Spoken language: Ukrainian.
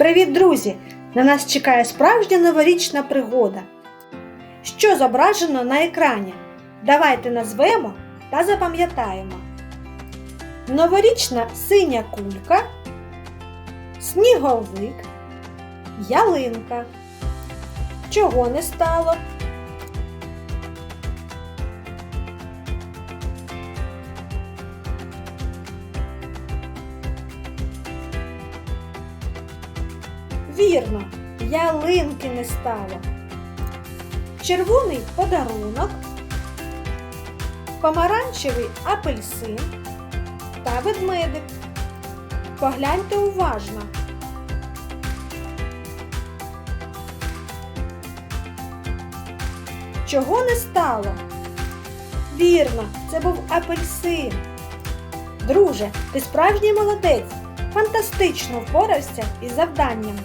Привіт, друзі! На нас чекає справжня новорічна пригода. Що зображено на екрані? Давайте назвемо та запам'ятаємо. Новорічна синя кулька, сніговик, ялинка. Чого не стало? Вірно, ялинки не стало. Червоний подарунок, помаранчевий апельсин та ведмедик. Погляньте уважно. Чого не стало? Вірно, це був апельсин. Друже, ти справжній молодець. Фантастично впорався із завданням.